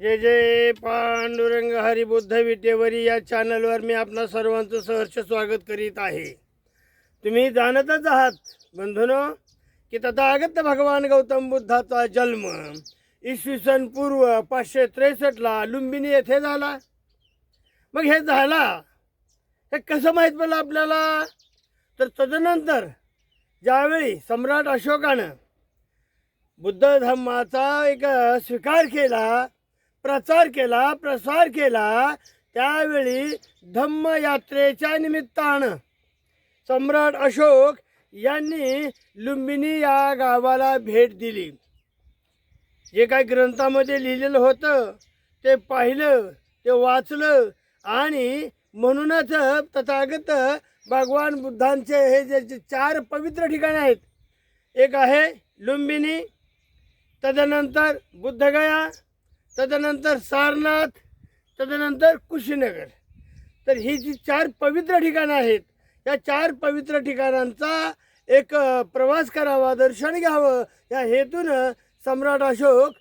जय जय पांडुरंग हरिबुद्ध विटेवरी या चॅनलवर मी आपणा सर्वांचं सहर्ष स्वागत करीत आहे. तुम्ही जाणतच आहात बंधूनो की तथागत भगवान गौतम बुद्धाचा जन्म इसवी सन पूर्व पाचशे त्रेसष्टला लुंबिनी येथे झाला. मग हे झाला हे कसं माहीत पडलं आपल्याला? तर तदनंतर ज्यावेळी सम्राट अशोकानं बुद्ध धर्माचा एक स्वीकार केला प्रचार केला प्रसार केला त्यावेळी धम्मयात्रेच्या निमित्तानं सम्राट अशोक यांनी लुंबिनी या गावाला भेट दिली. जे काही ग्रंथामध्ये लिहिलेलं होतं ते पाहिलं ते वाचलं आणि म्हणूनच तथागत भगवान बुद्धांचे हे जे जे चार पवित्र ठिकाणं आहेत एक आहे लुंबिनी तदनंतर बुद्धगया तदनंतर सारनाथ तदनंतर कुशीनगर. तर ही जी चार पवित्र ठिकाणं आहेत या चार पवित्र ठिकाणांचा एक प्रवास करावा दर्शन घ्यावं या हेतूनं सम्राट अशोक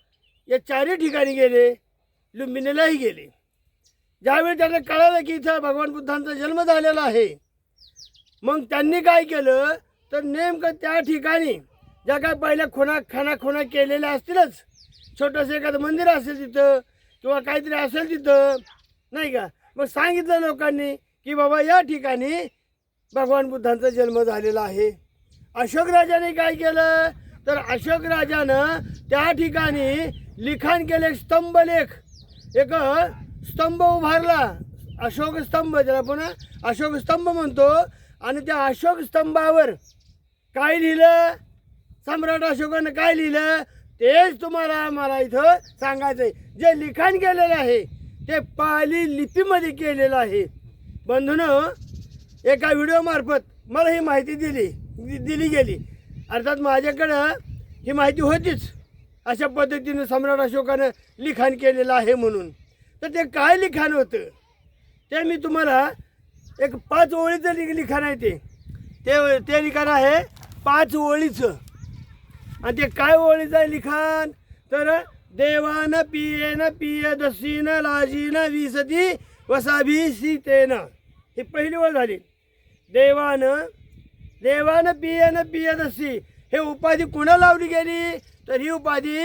या चारही ठिकाणी गेले लुंबिनीलाही गेले. ज्यावेळी त्यांना कळालं की इथं भगवान बुद्धांचा जन्म झालेला आहे मग त्यांनी काय केलं? तर नेमकं त्या ठिकाणी ज्या काय पहिल्या खुणा खाना खुणा केलेल्या असतीलच छोटंसं एखादं मंदिर असेल तिथं किंवा काहीतरी असेल तिथं नाही का? मग सांगितलं लोकांनी की बाबा या ठिकाणी भगवान बुद्धांचा जन्म झालेला आहे. अशोक राजाने काय केलं? तर अशोक राजानं त्या ठिकाणी लिखाण केले स्तंभलेख एक स्तंभ उभारला. अशोक स्तंभ ज्याला पुन्हा अशोक स्तंभ म्हणतो. आणि त्या अशोक स्तंभावर काय लिहिलं? सम्राट अशोकानं काय लिहिलं? तेच तुम्हाला मला इथं सांगायचं आहे जे लिखाण केलेलं आहे ते पाली लिपीमध्ये केलेलं आहे. बंधूनं एका व्हिडिओमार्फत मला ही माहिती दिली दि- दिली गेली. अर्थात माझ्याकडं ही माहिती होतीच. अशा पद्धतीनं सम्राट अशोकानं लिखाण केलेलं आहे म्हणून. तर ते काय लिखाण होतं? ते मी तुम्हाला एक पाच ओळीचं लिखाण आहे ते. ते ते लिखाण आहे पाच ओळीचं. आणि ते काय ओळीचं आहे लिखाण? तर देवान पियेन पियदसीन लाजीन विसती वसाभी सीतेन. ही पहिली ओळ झाली. देवान देवान पियेन पियदसी हे उपाधी कुणा लावली गेली? तर ही उपाधी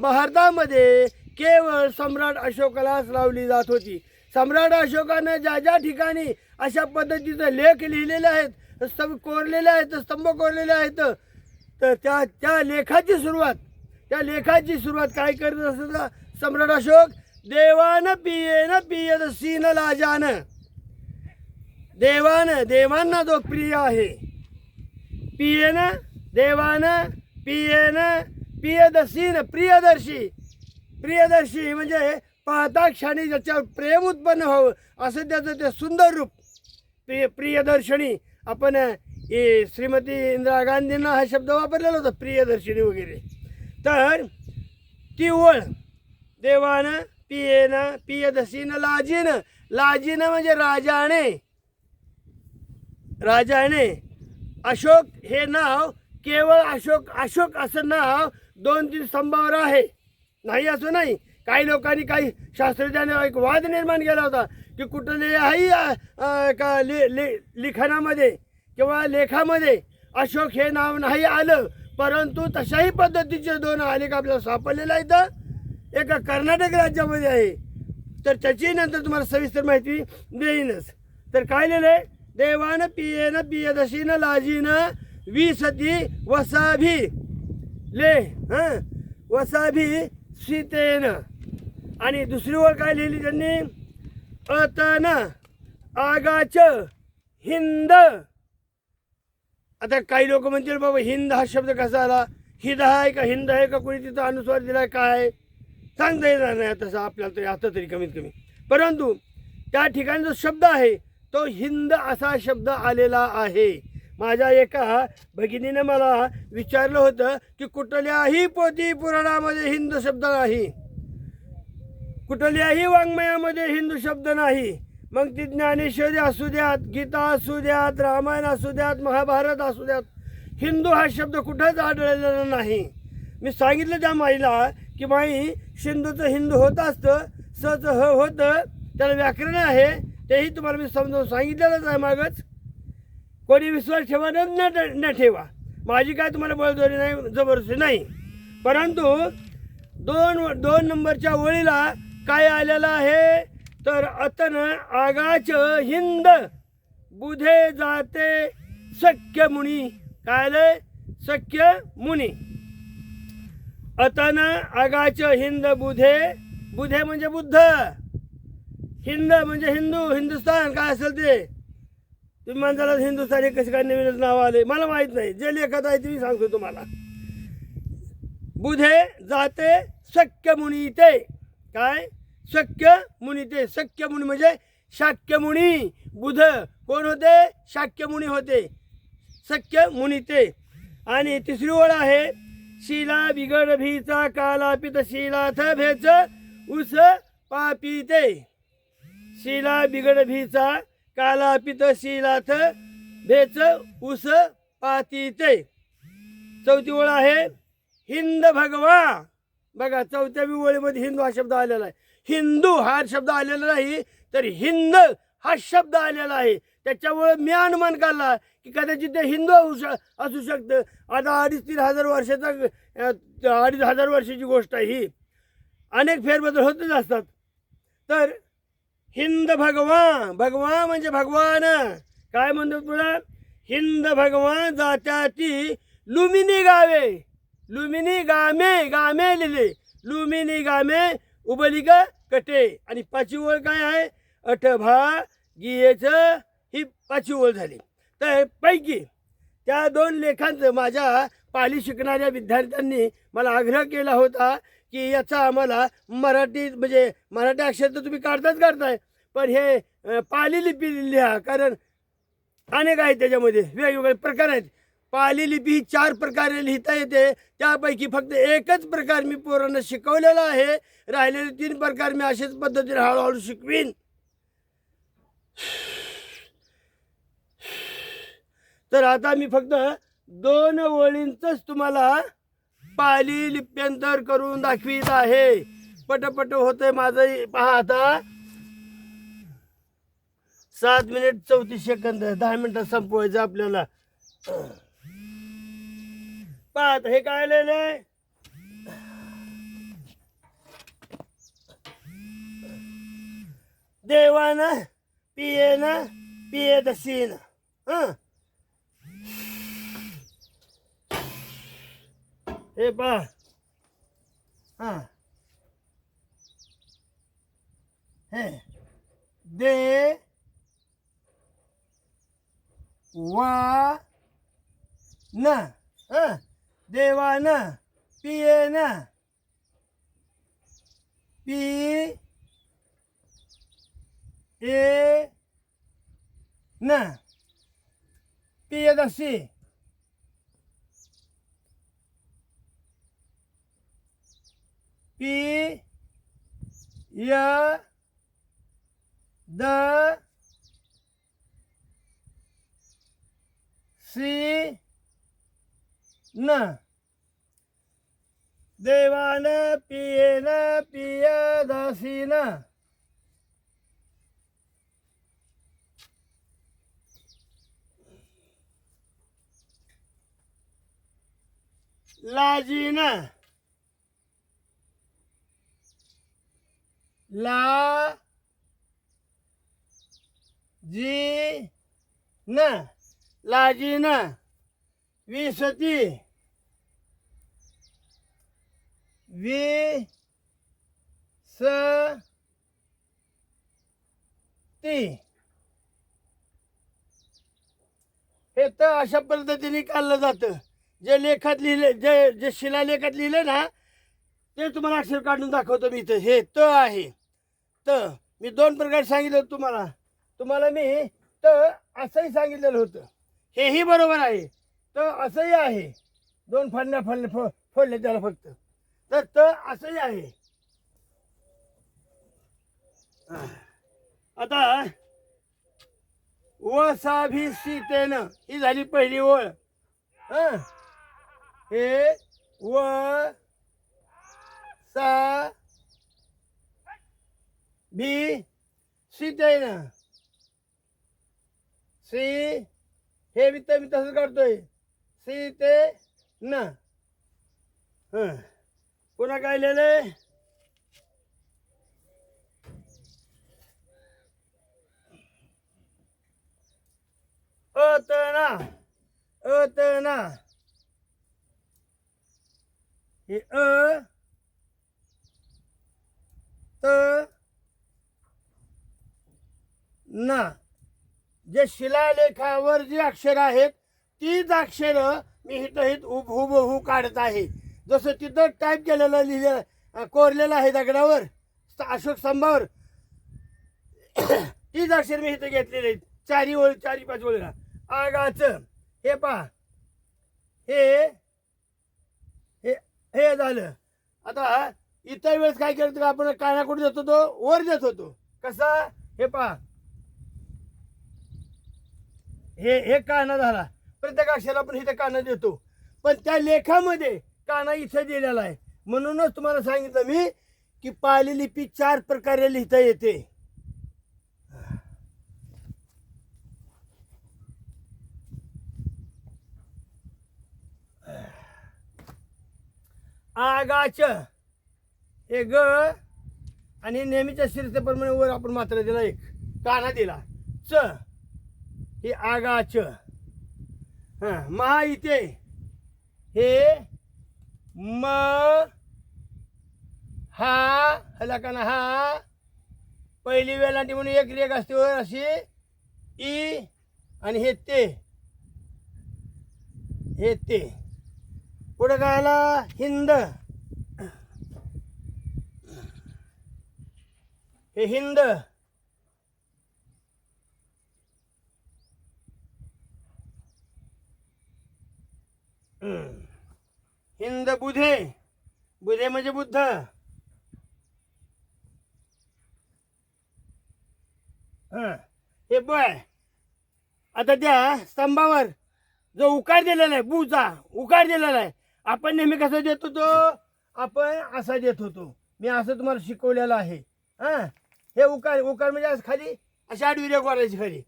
भारतामध्ये केवळ सम्राट अशोकालाच लावली जात होती. सम्राट अशोकानं ज्या ज्या ठिकाणी अशा पद्धतीचे लेख लिहिलेले आहेत स्तंभ कोरलेले आहेत स्तंभ कोरलेले आहेत तर त्या त्या लेखाची सुरुवात त्या लेखाची सुरुवात काय करत असत सम्राट अशोक देवान पियेन पियत सीन लाजान. देवान देवांना जो प्रिय आहे पियेन देवान पियेन पियदसीन प्रियदर्शी. प्रियदर्शी म्हणजे पाहता क्षणी ज्याच्यावर प्रेम उत्पन्न व्हावं असं त्याचं ते सुंदर रूप प्रिय प्रियदर्शनी. आपण ए श्रीमती इंदिरा गांधींना हा शब्द वापरलेला होता प्रियदर्शिनी वगैरे. तर ती ओळ देवानं पियेनं पियदशीनं लाजीनं लाजीनं म्हणजे राजाने राजाने अशोक हे नाव केवळ अशोक अशोक असं नाव दोन तीन स्तंभावर आहे. नाही असं नाही. काही लोकांनी काही शास्त्रज्ञाने एक वाद निर्माण केला होता की कुठं अ, का लि लि लिखाणामध्ये किंवा लेखामध्ये अशोक हे नाव नाही आलं परंतु तशाही पद्धतीचे दोन आलेख आपल्याला सापडलेले आहेत. एका कर्नाटक राज्यामध्ये आहे. तर त्याची नंतर तुम्हाला सविस्तर माहिती देईनच. तर काय लिहिलं आहे देवान पियेन पियदशीन लाजीन विसती वसाभी. ले हं? वसाभी सीतेन. आणि दुसरी ओळ काय लिहिली त्यांनी? अतन आगाच हिंद. आता काही लोक म्हणतील बाबा हिंद हा शब्द कसा आला? हिद आहे का? हिंद आहे का? कोणी तिथं अनुस्वार दिलाय? काय? सांगता येणार नाही तसं आपल्याला तरी आता तरी कमीत कमी. परंतु त्या ठिकाणी जो शब्द आहे तो हिंद असा शब्द आलेला आहे. माझ्या एका भगिनीने मला विचारलं होतं की कुठल्याही पोथी पुराणामध्ये हिंद शब्द नाही. कुठल्याही वाङ्मयामध्ये हिंदू शब्द नाही. मग ती ज्ञानेश्वरी असू द्यात गीता असू द्यात रामायण असू द्यात महाभारत असू द्यात हिंदू हा शब्द कुठंच आढळलेला नाही. मी सांगितलं त्या माईला की माई सिंधूचं हिंदू होत असतं सचं ह होतं त्याला व्याकरण आहे तेही तुम्हाला मी समजावून सांगितलेलंच आहे मागच. कोणी विश्वास ठेवा न न- न ठेवा. माझी काय तुम्हाला बळजोरी नाही जबरदस्ती नाही. परंतु दोन दोन नंबरच्या ओळीला काय आलेलं आहे? तर अतन आगाच हिंद बुधे जाते सख्य मुनी. काय आलंय सख्य मुनी. अतन आगाच हिंद बुधे. बुधे म्हणजे बुद्ध. हिंद म्हणजे हिंदू. हिंदुस्तान काय असेल ते? तुम्ही म्हणताला हिंदुस्तान हे कसे काय नवीनच नाव आले मला माहीत नाही. जे लेखत आहे ते मी सांगतो तुम्हाला. बुधे जाते शक्य मुनी ते काय? शक्य मुनी ते शक्य मुनी म्हणजे शाक्य मुनी. बुध कोण होते? शाक्य मुनी होते. शक्य मुनी ते. आणि तिसरी ओळ आहे शिला बिगड भीचा कालापित शिलाथ भेच उस पापिते. शिला बिगड भीचा कालापित शिलाथ भेच उस पातीते. चौथी ओळ आहे हिंद भगवा. बघा चौथ्या ओळीमध्ये हिंद हा शब्द आलेला आहे. हिंदू हा शब्द आलेला नाही तर हिंद हा शब्द आलेला आहे. त्याच्यामुळे मी अनुमान काढला की कदाचित ते हिंदू असू श असू शकतं. आता अडीच तीन हजार वर्षाचा अडीच हजार वर्षाची गोष्ट आहे ही. अनेक फेरबदल होतच असतात. तर हिंद भगवा भगवा म्हणजे भगवान. काय म्हणतो तुला? हिंद भगवान जात्याची लुमिनी गावे. लुमिनी गामे गामे लिहिले. लुमिनी गामे उबलिका कटे. आणि पाचवी ओळ काय आहे? अठभा गियेचं ही पाचवी ओळ झाली. तर पैकी त्या दोन लेखांचं माझ्या पाली शिकणाऱ्या विद्यार्थ्यांनी मला आग्रह केला होता की याचा आम्हाला मराठी म्हणजे मराठी अक्षर तर तुम्ही काढताच काढताय पण हे पाली लिपी लिहा कारण अनेक आहेत त्याच्यामध्ये वेगवेगळे प्रकार आहेत. पाली लिपी ही चार प्रकारे लिहिता येते. त्यापैकी फक्त एकच प्रकार मी पोरांना शिकवलेला आहे. राहिलेले तीन प्रकार मी अशाच पद्धतीने हळूहळू शिकवीन. तर आता मी फक्त दोन ओळींचंच तुम्हाला पाली लिप्यंतर करून दाखवित आहे. पटपट होतंय माझं पहा आता. सात मिनिट चौतीस सेकंद. दहा मिनिटं संपवायचं आपल्याला. पहा आता हे काय आलेलं आहे देवान पियेन पियदशीन हं हे पहा हा हे दे वा न हं देवान पियेन पी ए न पियदशी पी य द सी न देवान पियेन पियदसीन लाजीन ला जी न लाजीन विसती वी स ती. हे तर अशा पद्धतीने काढलं जातं. जे लेखात लिहिले जे जे शिलालेखात लिहिले ना ते तुम्हाला अक्षर काढून दाखवतो मी इथं. हे त आहे. त. मी दोन प्रकारे सांगितलं होतं तुम्हाला. तुम्हाला मी त असंही सांगितलेलं होतं. हेही बरोबर आहे. त असंही आहे. दोन फाडण्या फाडले फो फोडले त्याला फक्त. तर त असंही आहे. आता व साभी ही झाली पहिली ओळ. हे? व सा भी सीतेन सी हे वित्त मी तसंच काढतोय. सी ते न हं. पुन्हा काय लिहिले अतना अतना हे अ त ना. जे शिलालेखावर जी अक्षर आहेत तीच अक्षरं मी हित हित उभ हुबहू काढत आहे. जसं तिथं टाईप केलेलं लिहिलेलं कोरलेलं आहे दगडावर अशोक स्तंभावर. तीच अक्षर मी इथं घेतलेली आहेत. चारी ओळ चारी पाच ओळीला आगाच. हे पहा. हे हे हे झालं. आता इतर वेळेस काय केलं तर आपण कानाकुट देत होतो वर देत होतो. कसा? हे पहा. हे हे काना झाला. प्रत्येक अक्षराला आपण इथं काना देतो. पण त्या लेखामध्ये काना इथे दिलेला आहे. म्हणूनच तुम्हाला सांगितलं मी की पाली लिपी चार प्रकारे लिहिता येते. आगाच. हे ग आणि नेहमीच्या शिरतेप्रमाणे वर आपण मात्र दिला एक. काना दिला. च. हे आगाच. हा महा इथे. हे म हा हला काना हा. पहिली वेलांटी म्हणून एक रेग असते वर अशी. ई आणि हे ते. हे ते. पुढे काय आला? हिंद. हे हिंद. हम्म. हिंद बुधे. बुधे म्हणजे बुद्ध. हे. बय आता त्या स्तंभावर जो उकार दिलेला आहे बुचा उकार दिलेला आहे आपण नेहमी कसा देत होतो? आपण असा देत होतो. मी असं तुम्हाला शिकवलेलं आहे. हां. हे उकार उकार म्हणजे असं खाली अशी आडवी रेख वाढायची खाली.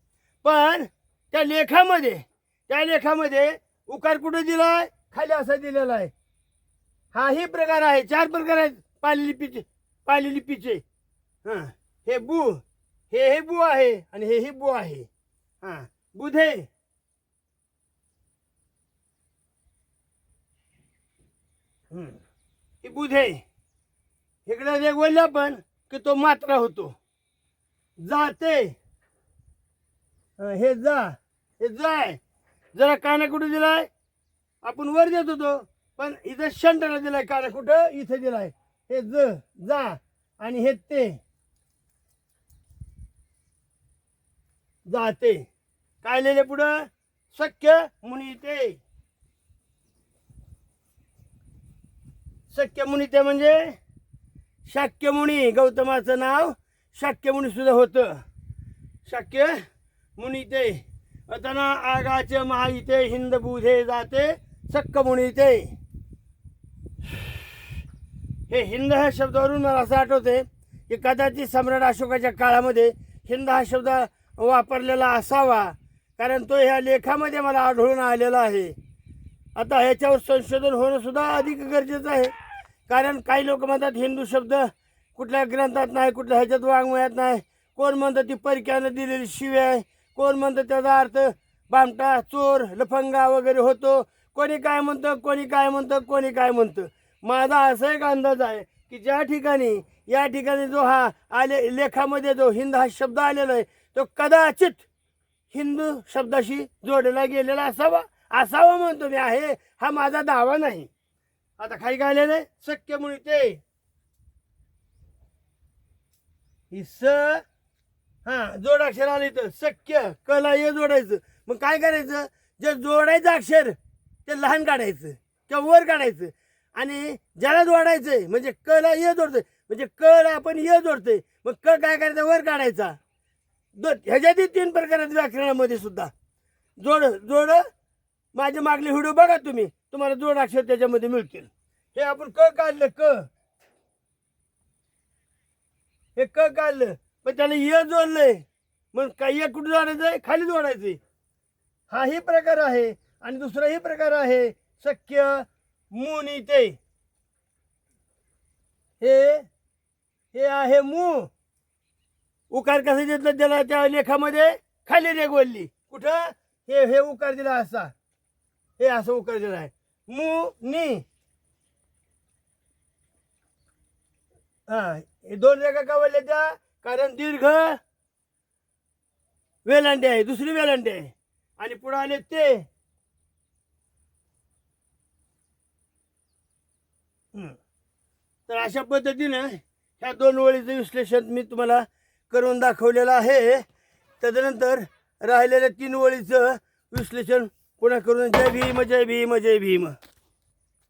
पण त्या लेखामध्ये त्या लेखामध्ये उकार कुठं दिलाय? खाली असा दिलेला आहे. हा हे प्रकार आहे. चार प्रकार आहेत. पाली लिपीचे पाली लिपीचे हां हे बु हे हे बु आहे आणि हे हे बु आहे. हां बुधे हे. बुधे इकडे रेगवलं आपण पण की तो मात्रा होतो. जाते हे जा हे जाय जरा काना दिलाय. आपण वर देत होतो. पण इथं शंटाला दिलाय काना कुठं? इथं दिलाय. हे ज जा आणि हे ते. जाते. काय लिहिले पुढं? शक्य मुनी ते शक्य मुनी ते म्हणजे शाक्य मुनी गौतमाचं नाव शाक्य मुनी सुद्धा होतं. शाक्य मुनी ते अतना आगाचे महाइते हिंद बुधे जाते सक्क मुनी ते हे हिंद ह्या शब्दावरून मला असं आठवते की कदाचित सम्राट अशोकाच्या काळामध्ये हिंद हा शब्द वापरलेला असावा कारण तो ह्या लेखामध्ये मला आढळून आलेला आहे. आता ह्याच्यावर संशोधन होणंसुद्धा अधिक गरजेचं आहे कारण काही लोक म्हणतात हिंदू शब्द कुठल्या ग्रंथात नाही कुठल्या ह्याच्यात वाङ्मयात नाही. कोण म्हणतं ती परक्यानं दिलेली शिवी आहे? कोण म्हणतं त्याचा अर्थ बामटा चोर लफंगा वगैरे होतो? कोणी काय म्हणतं कोणी काय म्हणतं कोणी काय म्हणतं? माझा असा एक अंदाज आहे की ज्या ठिकाणी या ठिकाणी जो हा आले लेखामध्ये जो हिंद हा शब्द आलेला आहे तो कदाचित हिंदू शब्दाशी जोडला गेलेला असावा असावा म्हणतो मी. आहे हा माझा दावा नाही. आता काही काय आलेलं आहे? शक्य म्हणून ते स हा जोडाक्षर आलं इथं. शक्य कला हे जोडायचं. मग काय करायचं? जे जोडायचं अक्षर ते लहान काढायचं. किंवा वर काढायचं. आणि ज्याला जोडायचंय म्हणजे कला ये जोडतोय म्हणजे कळ आपण ये जोडतोय मग क काय करायचं? वर काढायचा. दो ह्याच्यातही तीन प्रकार आहेत व्याकरणामध्ये सुद्धा. जोड जोड माझे मागले व्हिडिओ बघा तुम्ही. तुम्हाला जोड अक्षर त्याच्यामध्ये मिळतील. हे आपण क काढलं क. हे क काढलं पण त्याला य जोडलंय. मग काही य कुठं जोडायचंय खाली जोडायचंय हाही प्रकार आहे. आणि दुसराही प्रकार आहे. शक्य मुनी ते. हे हे आहे मू. उकार कसं देतलं त्याला त्या लेखामध्ये? खाली रेगवलली कुठं? हे हे उकार दिला असा. हे असं उकार दिला आहे. मू नी. हा हे दोन रेखा का त्या? कारण दीर्घ वेलांडे आहे. दुसरी वेलांडे आहे. आणि पुढे आले ते. तर अशा पद्धतीनं ह्या दोन ओळीचं विश्लेषण मी तुम्हाला करून दाखवलेलं आहे. त्याच्यानंतर राहिलेल्या तीन ओळीचं विश्लेषण पुन्हा करून जय भीम जय भीम जय भीम.